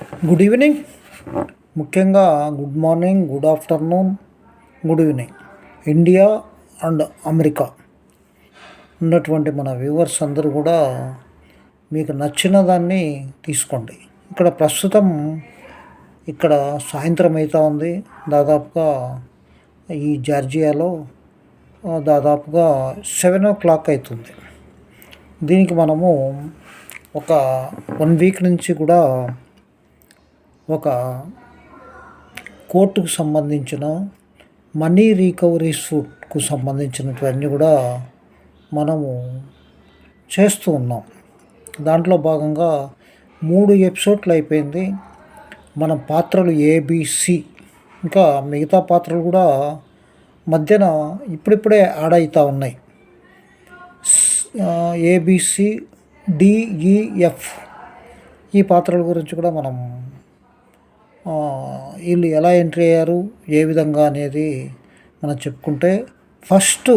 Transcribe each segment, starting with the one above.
Good evening ముఖ్యంగా good morning good afternoon good evening India and America ఉన్నటువంటి మన viewers అందరూ కూడా మీకు నచ్చిన దాన్ని తీసుకోండి. ఇక్కడ ప్రస్తుతం ఇక్కడ సాయంత్రం అవుతూ ఉంది. దాదాపుగా ఈ జార్జియాలో దాదాపుగా సెవెన్ ఓ క్లాక్ అవుతుంది దీనికి మనము ఒక వన్ వీక్ నుంచి కూడా ఒక కోర్టుకు సంబంధించిన మనీ రికవరీ సూట్కు సంబంధించినటువన్నీ కూడా మనము చేస్తూ ఉన్నాం. దాంట్లో భాగంగా మూడు ఎపిసోడ్లు అయిపోయింది. మన పాత్రలు ఏబిసి ఇంకా మిగతా పాత్రలు కూడా మధ్యన ఇప్పుడిప్పుడే యాడ్ అవుతూ ఉన్నాయి. ఏబిసి డిఈఎఫ్ e, ఈ పాత్రల గురించి కూడా మనం వీళ్ళు ఎలా ఎంట్రీ అయ్యారు ఏ విధంగా అనేది మనం చెప్పుకుంటే ఫస్ట్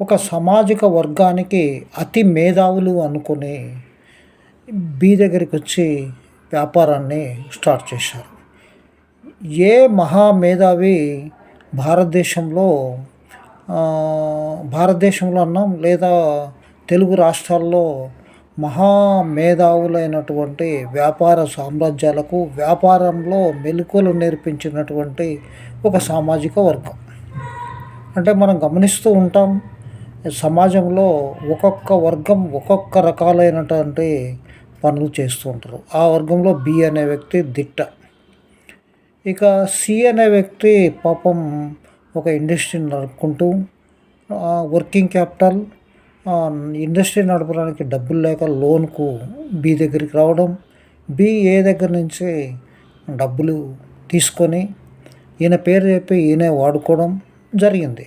ఒక సామాజిక వర్గానికి అతి మేధావులు అనుకుని బీ దగ్గరికి వచ్చి వ్యాపారాన్ని స్టార్ట్ చేశారు. ఏ మహా మేధావి భారతదేశంలో భారతదేశంలో అన్నాం లేదా తెలుగు రాష్ట్రాల్లో మహా మేధావులైనటువంటి వ్యాపార సామ్రాజ్యాలకు వ్యాపారంలో మెలకువలు నేర్పించినటువంటి ఒక సామాజిక వర్గం. అంటే మనం గమనిస్తూ ఉంటాం సమాజంలో ఒక్కొక్క వర్గం ఒక్కొక్క రకాలైనటువంటి పనులు చేస్తూ ఉంటారు. ఆ వర్గంలో బి అనే వ్యక్తి దిట్ట. ఇక సి అనే వ్యక్తి పాపం ఒక ఇండస్ట్రీని నడుపుకుంటూ వర్కింగ్ క్యాపిటల్ ఇండస్ట్రీ నడపడానికి డబ్బులు లేక లోన్కు బి దగ్గరికి రావడం బి ఏ దగ్గర నుంచి డబ్బులు తీసుకొని ఈయన పేరు చెప్పి ఈయనే వాడుకోవడం జరిగింది.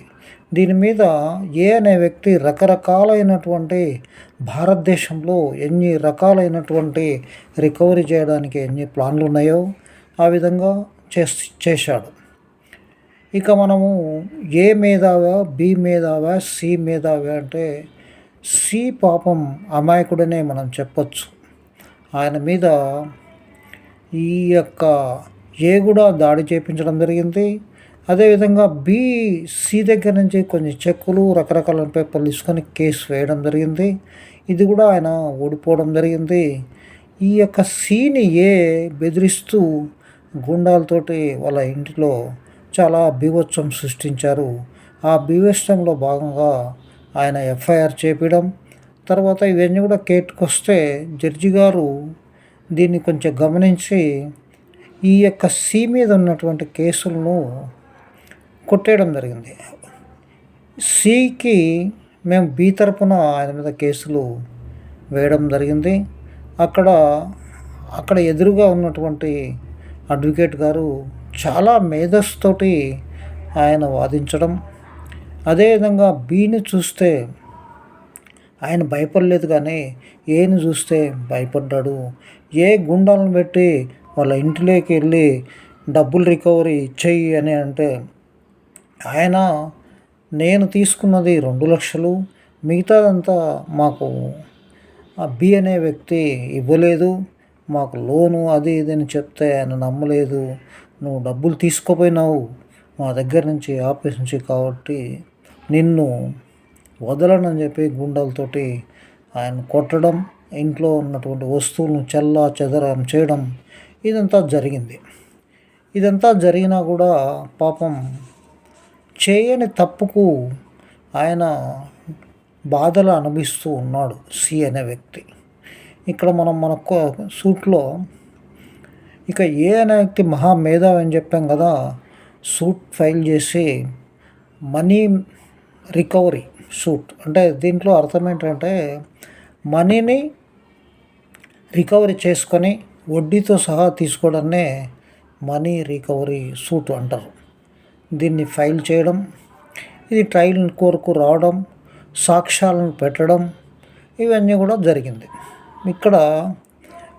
దీని మీద ఏ అనే వ్యక్తి రకరకాలైనటువంటి భారతదేశంలో ఎన్ని రకాలైనటువంటి రికవరీ చేయడానికి ఎన్ని ప్లాన్లు ఉన్నాయో ఆ విధంగా చేస్ చేశాడు. ఇక మనము ఏ మేధావా బి మేధావా సి మేధావా అంటే సి పాపం అమాయకుడనే మనం చెప్పొచ్చు. ఆయన మీద ఈ యొక్క ఏ కూడా దాడి చేపించడం జరిగింది. అదేవిధంగా బి సి దగ్గర నుంచి కొన్ని చెక్కులు రకరకాల పేపర్లు తీసుకొని కేసు వేయడం జరిగింది. ఇది కూడా ఆయన ఓడిపోవడం జరిగింది. ఈ యొక్క సీని ఏ బెదిరిస్తూ గుండాలతోటి వాళ్ళ ఇంటిలో చాలా బీభత్సం సృష్టించారు. ఆ బీభత్సంలో భాగంగా ఆయన ఎఫ్ఐఆర్ చేపించడం తర్వాత ఇవన్నీ కూడా కేట్కి వస్తే జడ్జి గారు దీన్ని కొంచెం గమనించి ఈ యొక్క సి మీద ఉన్నటువంటి కేసులను కొట్టేయడం జరిగింది. సికి మేము బి తరపున ఆయన మీద కేసులు వేయడం జరిగింది. అక్కడ అక్కడ ఎదురుగా ఉన్నటువంటి అడ్వకేట్ గారు చాలా మేధస్సుతోటి ఆయన వాదించడం. అదేవిధంగా బీని చూస్తే ఆయన భయపడలేదు కానీ ఏని చూస్తే భయపడ్డాడు. ఏ గుండాలను పెట్టి వాళ్ళ ఇంటిలోకి వెళ్ళి డబ్బులు రికవరీ ఇచ్చేయి అని అంటే ఆయన నేను తీసుకున్నది రెండు లక్షలు మిగతాదంతా మాకు ఆ బి అనే వ్యక్తి ఇవ్వలేదు మాకు లోను అది ఇది అని చెప్తే ఆయన నమ్మలేదు. నువ్వు డబ్బులు తీసుకోపోయినావు మా దగ్గర నుంచి ఆఫీస్ నుంచి కాబట్టి నిన్ను వదలనని చెప్పి గుండాలతోటి ఆయన కొట్టడం ఇంట్లో ఉన్నటువంటి వస్తువులను చల్లా చెదరం చేయడం ఇదంతా జరిగింది. ఇదంతా జరిగినా కూడా పాపం చేయని తప్పుకు ఆయన బాధలు అనుభవిస్తూ ఉన్నాడు సి అనే వ్యక్తి. ఇక్కడ మనం మన సూట్లో ఇక ఏ అనే వ్యక్తి మహా మేధావి అని చెప్పాం కదా సూట్ ఫైల్ చేసి మనీ రికవరీ సూట్ అంటే దీంట్లో అర్థం ఏంటంటే మనీని రికవరీ చేసుకొని వడ్డీతో సహా తీసుకోవడాన్నే మనీ రికవరీ సూట్ అంటారు. దీన్ని ఫైల్ చేయడం ఇది ట్రయల్ కోరుకు రావడం సాక్ష్యాలను పెట్టడం ఇవన్నీ కూడా జరిగింది. ఇక్కడ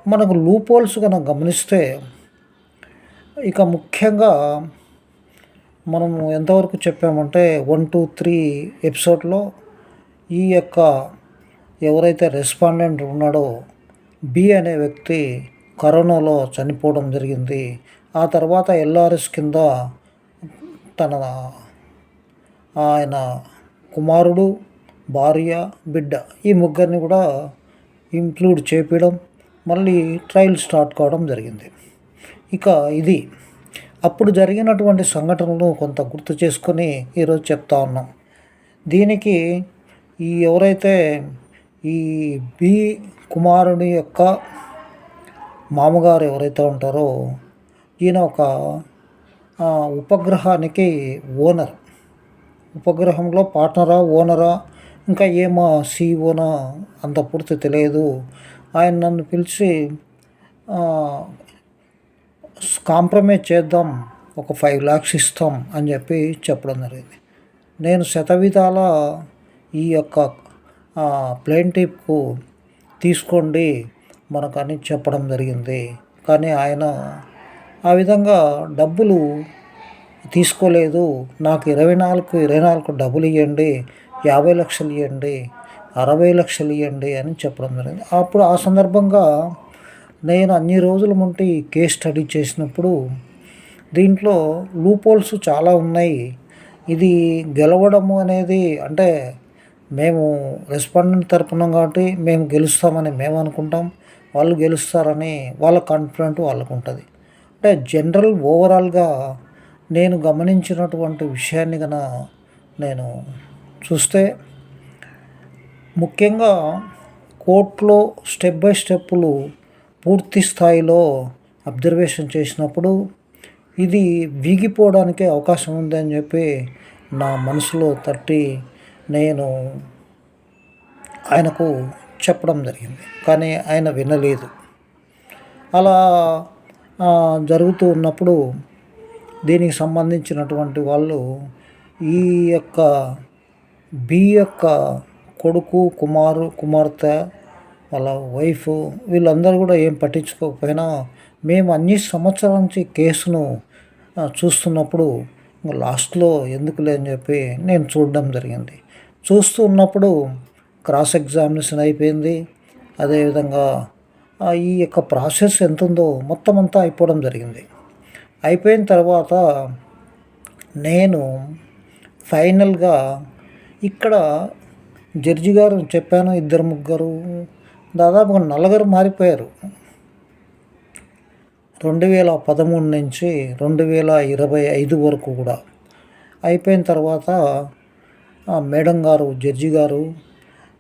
మనకు లూపోల్స్ కనుక గమనిస్తే ఇక ముఖ్యంగా మనము ఎంతవరకు చెప్పామంటే వన్ టూ త్రీ ఎపిసోడ్లో ఈ యొక్క ఎవరైతే రెస్పాండెంట్ ఉన్నాడో బి అనే వ్యక్తి కరోనాలో చనిపోవడం జరిగింది. ఆ తర్వాత ఎల్ఆర్ఎస్ కింద తన ఆయన కుమారుడు భార్య బిడ్డ ఈ ముగ్గురిని కూడా ఇంక్లూడ్ చేపించడం మళ్ళీ ట్రయల్ స్టార్ట్ కావడం జరిగింది. ఇక ఇది. అప్పుడు జరిగినటువంటి సంఘటనలు కొంత గుర్తు చేసుకొని ఈరోజు చెప్తా ఉన్నాం. దీనికి ఈ ఎవరైతే ఈ బి కుమారుని యొక్క మామగారు ఎవరైతే ఉంటారో ఈయన ఒక ఉపగ్రహానికి ఓనర్. ఉపగ్రహంలో పార్ట్నరా ఓనరా? ఇంకా ఏమో సీఓనా అంత పూర్తి తెలియదు. ఆయన నన్ను పిలిచి కాంప్రమైజ్ చేద్దాం ఒక ఫైవ్ ల్యాక్స్ ఇస్తాం అని చెప్పి చెప్పడం జరిగింది. నేను శతవిధాల ఈ యొక్క ప్లేన్ టిప్కు తీసుకోండి మనకని చెప్పడం జరిగింది. కానీ ఆయన ఆ విధంగా డబ్బులు తీసుకోలేదు. నాకు ఇరవై నాలుగు ఇరవై నాలుగు డబ్బులు ఇవ్వండి యాభై లక్షలు ఇవ్వండి అరవై లక్షలు ఇవ్వండి అని చెప్పడం జరిగింది. అప్పుడు ఆ సందర్భంగా నేను అన్ని రోజుల ముంటి ఈ కేస్ స్టడీ చేసినప్పుడు దీంట్లో లూపోల్స్ చాలా ఉన్నాయి. ఇది గెలవడము అనేది అంటే మేము రెస్పాండెంట్ తరపున కాబట్టి మేము గెలుస్తామని మేము అనుకుంటాం. వాళ్ళు గెలుస్తారని వాళ్ళ కాన్ఫిడెంట్ వాళ్ళకు ఉంటుంది. అంటే జనరల్ ఓవరాల్గా నేను గమనించినటువంటి విషయాన్ని కన నేను చూస్తే ముఖ్యంగా కోర్టులో స్టెప్ బై స్టెప్పులు పూర్తి స్థాయిలో అబ్జర్వేషన్ చేసినప్పుడు ఇది వీగిపోవడానికే అవకాశం ఉందని చెప్పి నా మనసులో తట్టి నేను ఆయనకు చెప్పడం జరిగింది. కానీ ఆయన వినలేదు. అలా జరుగుతూ ఉన్నప్పుడు దీనికి సంబంధించినటువంటి వాళ్ళు ఈ యొక్క బి యొక్క కొడుకు కుమారు కుమార్తె వాళ్ళ వైఫ్ వీళ్ళందరూ కూడా ఏం పట్టించుకోకపోయినా మేము అన్ని సంవత్సరాల నుంచి కేసును చూస్తున్నప్పుడు లాస్ట్లో ఎందుకులే అని చెప్పి నేను చూడడం జరిగింది. చూస్తూ ఉన్నప్పుడు క్రాస్ ఎగ్జామినేషన్ అయిపోయింది. అదేవిధంగా ఈ యొక్క ప్రాసెస్ ఎంత ఉందో మొత్తం అంతా అయిపోవడం జరిగింది. అయిపోయిన తర్వాత నేను ఫైనల్గా ఇక్కడ జడ్జి గారు చెప్పాను ఇద్దరు ముగ్గురు దాదాపుగా నలుగురు మారిపోయారు. రెండు వేల పదమూడు నుంచి రెండు వేల ఇరవై ఐదు వరకు కూడా. అయిపోయిన తర్వాత ఆ మేడం గారు జడ్జి గారు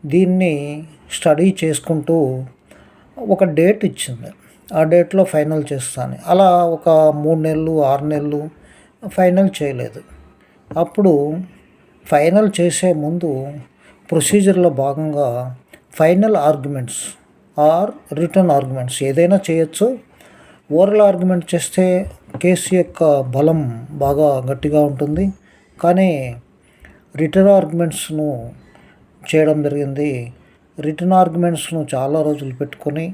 దీన్ని స్టడీ చేసుకుంటూ ఒక డేట్ ఇచ్చింది. ఆ డేట్లో ఫైనల్ చేస్తాను అలా ఒక మూడు నెలలు ఆరు నెలలు ఫైనల్ చేయలేదు. అప్పుడు ఫైనల్ చేసే ముందు ప్రొసీజర్లో భాగంగా final arguments or return arguments ఏదైనా చేయొచ్చు. ఓరల్ ఆర్గ్యుమెంట్ చేస్తే కేసు యొక్క బలం బాగా గట్టిగా ఉంటుంది. కానీ రిటర్న్ ఆర్గ్యుమెంట్స్ను చేయడం జరిగింది. రిటర్న్ ఆర్గ్యుమెంట్స్ను చాలా రోజులు పెట్టుకొని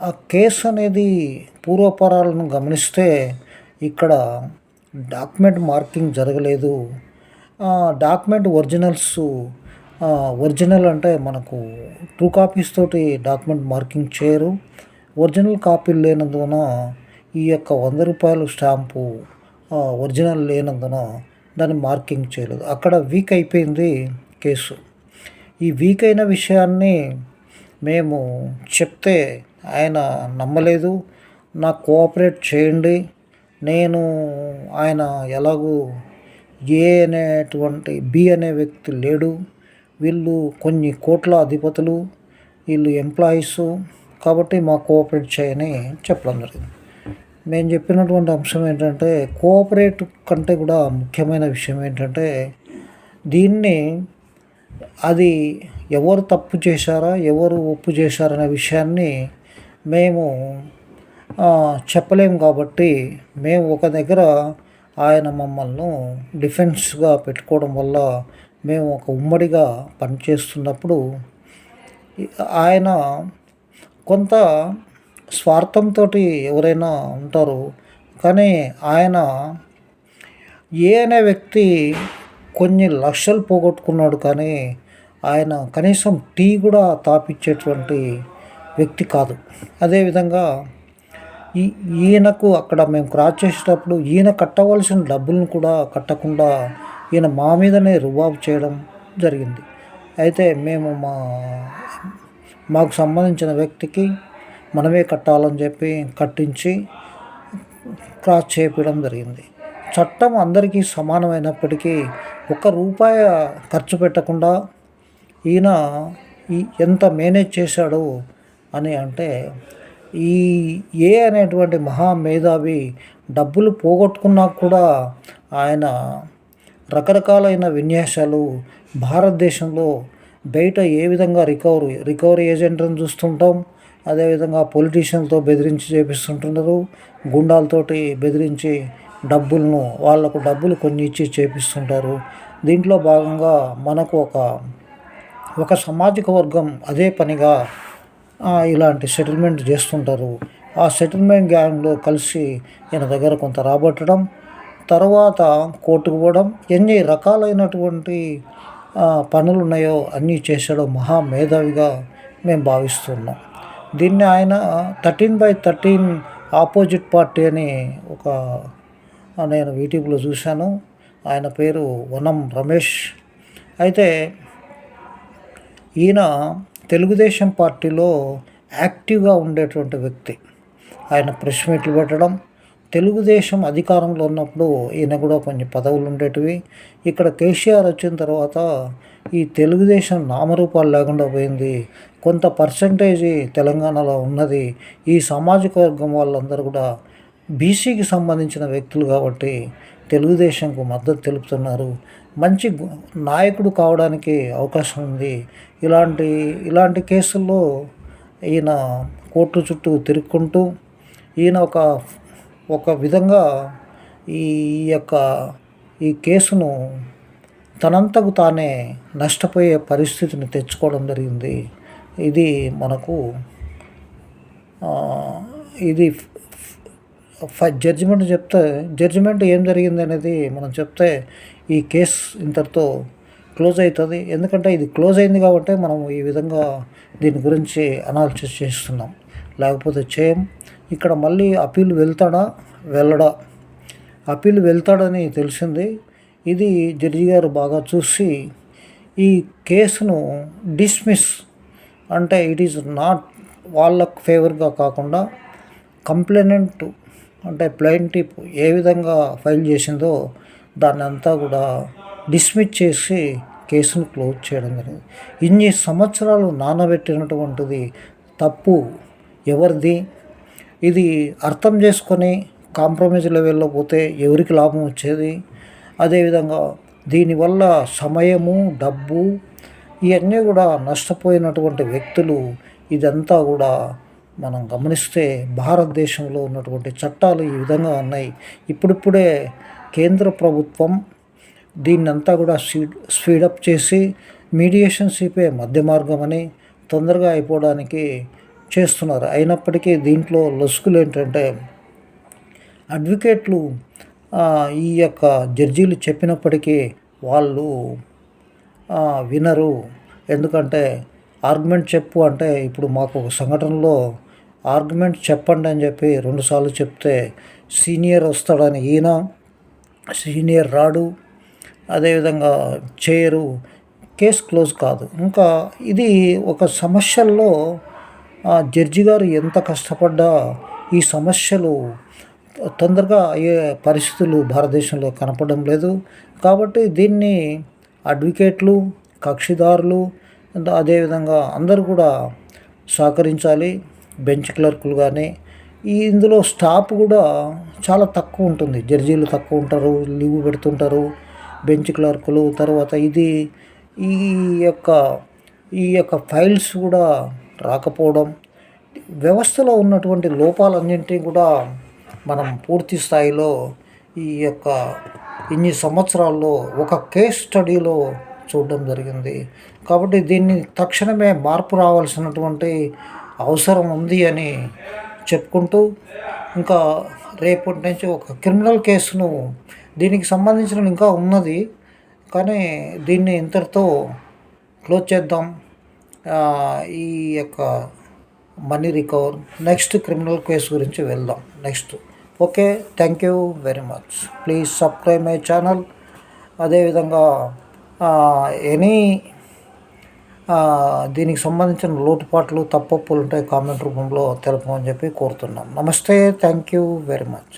ఆ కేసు అనేది పూర్వపరాలను గమనిస్తే ఇక్కడ డాక్యుమెంట్ మార్కింగ్ జరగలేదు. ఆ డాక్యుమెంట్ ఒరిజినల్స్ ఒరిజినల్ అంటే మనకు టూ కాపీస్ తోటి డాక్యుమెంట్ మార్కింగ్ చేయరు. ఒరిజినల్ కాపీలు లేనందున ఈ యొక్క వంద రూపాయల స్టాంపు ఒరిజినల్ లేనందున దాన్ని మార్కింగ్ చేయలేదు. అక్కడ వీక్ అయిపోయింది కేసు. ఈ వీక్ అయిన విషయాన్ని మేము చెప్తే ఆయన నమ్మలేదు. నాకు కోఆపరేట్ చేయండి. నేను ఆయన ఎలాగూ ఏ అనేటువంటి బి అనే వ్యక్తి లేడు. వీళ్ళు కొన్ని కోట్ల అధిపతులు వీళ్ళు ఎంప్లాయీస్ కాబట్టి మాకు కోఆపరేట్ చేయని చెప్పడం జరిగింది. మేము చెప్పినటువంటి అంశం ఏంటంటే కోఆపరేట్ కంటే కూడా ముఖ్యమైన విషయం ఏంటంటే దీన్ని అది ఎవరు తప్పు చేశారా ఎవరు ఒప్పు చేశారనే విషయాన్ని మేము చెప్పలేము కాబట్టి మేము ఒక దగ్గర ఆయన మమ్మల్ని డిఫెన్స్గా పెట్టుకోవడం వల్ల మేము ఒక ఉమ్మడిగా పనిచేస్తున్నప్పుడు ఆయన కొంత స్వార్థంతో ఎవరైనా ఉంటారు. కానీ ఆయన ఏ అనే వ్యక్తి కొన్ని లక్షలు పోగొట్టుకున్నాడు. కానీ ఆయన కనీసం టీ కూడా తాపిచ్చేటువంటి వ్యక్తి కాదు. అదేవిధంగా ఈ ఈయనకు అక్కడ మేము క్రాస్ చేసేటప్పుడు ఈయన కట్టవలసిన డబ్బులను కూడా కట్టకుండా ఈయన మా మీదనే రుబాబు చేయడం జరిగింది. అయితే మేము మా మాకు సంబంధించిన వ్యక్తికి మనమే కట్టాలని చెప్పి కట్టించి క్రాస్ చేపించడం జరిగింది. చట్టం అందరికీ సమానమైనప్పటికీ ఒక రూపాయి ఖర్చు పెట్టకుండా ఈయన ఈ ఎంత మేనేజ్ చేశాడు అని అంటే ఈ ఏ అనేటువంటి మహా మేధావి డబ్బులు పోగొట్టుకున్నా కూడా ఆయన రకరకాలైన విన్యాసాలు. భారతదేశంలో బయట ఏ విధంగా రికవరీ రికవరీ ఏజెంట్లను చూస్తుంటాం? అదేవిధంగా పొలిటీషియన్తో బెదిరించి చేపిస్తుంటున్నారు. గుండాలతోటి బెదిరించి డబ్బులను వాళ్ళకు డబ్బులు కొన్ని ఇచ్చి చేపిస్తుంటారు. దీంట్లో భాగంగా మనకు ఒక ఒక సామాజిక వర్గం అదే పనిగా ఇలాంటి సెటిల్మెంట్ చేస్తుంటారు. ఆ సెటిల్మెంట్ గ్యాంగ్లో కలిసి ఈయన దగ్గర కొంత రాబట్టడం తర్వాత కోర్టుకు పోవడం ఎన్ని రకాలైనటువంటి పనులు ఉన్నాయో అన్నీ చేశాడు మహా మేధావిగా మేము భావిస్తున్నాం. దీన్ని ఆయన thirteen by thirteen opposite party అని ఒక నేను యూట్యూబ్లో చూశాను. ఆయన పేరు వనం రమేష్. అయితే ఈయన తెలుగుదేశం పార్టీలో యాక్టివ్గా ఉండేటువంటి వ్యక్తి. ఆయన ప్రెస్ మీట్లు పెట్టడం తెలుగుదేశం అధికారంలో ఉన్నప్పుడు ఈయన కూడా కొన్ని పదవులు ఉండేటివి. ఇక్కడ కేసీఆర్ వచ్చిన తర్వాత ఈ తెలుగుదేశం నామరూపాలు లేకుండా పోయింది. కొంత పర్సంటేజ్ తెలంగాణలో ఉన్నది. ఈ సామాజిక వర్గం వాళ్ళందరూ కూడా బీసీకి సంబంధించిన వ్యక్తులు కాబట్టి తెలుగుదేశంకు మద్దతు తెలుపుతున్నారు. మంచి నాయకుడు కావడానికి అవకాశం ఉంది. ఇలాంటి ఇలాంటి కేసుల్లో ఈయన కోర్టు చుట్టూ తిరుక్కుంటూ ఈయన ఒక ఒక విధంగా ఈ యొక్క ఈ కేసును తనంతకు తానే నష్టపోయే పరిస్థితిని తెచ్చుకోవడం జరిగింది. ఇది మనకు ఇది జడ్జిమెంట్ చెప్తే జడ్జిమెంట్ ఏం జరిగింది అనేది మనం చెప్తే ఈ కేసు ఇంతటితో క్లోజ్ అవుతుంది. ఎందుకంటే ఇది క్లోజ్ అయింది కాబట్టి మనం ఈ విధంగా దీని గురించి అనాలిసిస్ చేస్తున్నాం. లేకపోతే చేయం. ఇక్కడ మళ్ళీ అప్పీల్ వెళ్తాడా? వెళ్ళడా? అప్పీల్ వెళ్తాడని తెలిసింది. ఇది జడ్జి గారు బాగా చూసి ఈ కేసును డిస్మిస్ అంటే ఇట్ ఈజ్ నాట్ వాళ్ళకు ఫేవర్గా కాకుండా కంప్లైనెంట్ అంటే ప్లైంటిప్ ఏ విధంగా ఫైల్ చేసిందో దాన్ని అంతా కూడా డిస్మిస్ చేసి కేసును క్లోజ్ చేయడం జరిగింది. ఇన్ని సంవత్సరాలు నానబెట్టినటువంటిది తప్పు ఎవరిది? ఇది అర్థం చేసుకొని కాంప్రమైజ్ లెవెల్లో పోతే ఎవరికి లాభం వచ్చేది? అదేవిధంగా దీనివల్ల సమయము డబ్బు ఇవన్నీ కూడా నష్టపోయినటువంటి వ్యక్తులు ఇదంతా కూడా మనం గమనిస్తే భారతదేశంలో ఉన్నటువంటి చట్టాలు ఈ విధంగా ఉన్నాయి. ఇప్పుడిప్పుడే కేంద్ర ప్రభుత్వం దీన్నంతా కూడా స్పీడ్ స్పీడప్ చేసి మీడియేషన్ సిపే మధ్య మార్గం అని తొందరగా అయిపోవడానికి చేస్తున్నారు. అయినప్పటికీ దీంట్లో లొసుకులు ఏంటంటే అడ్వకేట్లు ఈ యొక్క జడ్జీలు చెప్పినప్పటికీ వాళ్ళు వినరు. ఎందుకంటే ఆర్గ్యుమెంట్ చెప్పు అంటే ఇప్పుడు మాకు ఒక సంఘటనలో ఆర్గ్యుమెంట్ చెప్పండి అని చెప్పి రెండుసార్లు చెప్తే సీనియర్ వస్తాడని ఈయన సీనియర్ రాడు అదేవిధంగా చేయరు. కేసు క్లోజ్ కాదు. ఇంకా ఇది ఒక సమస్యల్లో జడ్జి గారు ఎంత కష్టపడ్డా ఈ సమస్యలు తొందరగా అయ్యే పరిస్థితులు భారతదేశంలో కనపడడం లేదు. కాబట్టి దీన్ని అడ్వకేట్లు కక్షిదారులు అదేవిధంగా అందరూ కూడా సహకరించాలి. బెంచ్ క్లర్కులు కానీ ఈ ఇందులో స్టాఫ్ కూడా చాలా తక్కువ ఉంటుంది. జడ్జీలు తక్కువ ఉంటారు లీవ్ పెడుతుంటారు బెంచ్ క్లర్కులు. తర్వాత ఇది ఈ యొక్క ఈ యొక్క ఫైల్స్ కూడా రాకపోవడం వ్యవస్థలో ఉన్నటువంటి లోపాలన్నింటినీ కూడా మనం పూర్తి స్థాయిలో ఈ యొక్క ఇన్ని సంవత్సరాల్లో ఒక కేస్ స్టడీలో చూడడం జరిగింది. కాబట్టి దీన్ని తక్షణమే మార్పు రావాల్సినటువంటి అవసరం ఉంది అని చెప్పుకుంటూ ఇంకా రేపటి నుంచి ఒక క్రిమినల్ కేసును దీనికి సంబంధించిన ఇంకా ఉన్నది. కానీ దీన్ని ఇంతటితో క్లోజ్ చేద్దాం. ఈ యొక్క money recover next criminal case గురించి వెళ్దాం. Next okay thank you very much please subscribe my channel అదేవిధంగా ఎనీ దీనికి సంబంధించిన లోటుపాట్లు తప్పప్పులు ఉంటాయి కామెంట్ రూపంలో తెలపమని చెప్పి కోరుతున్నాం. నమస్తే థ్యాంక్ యూ వెరీ మచ్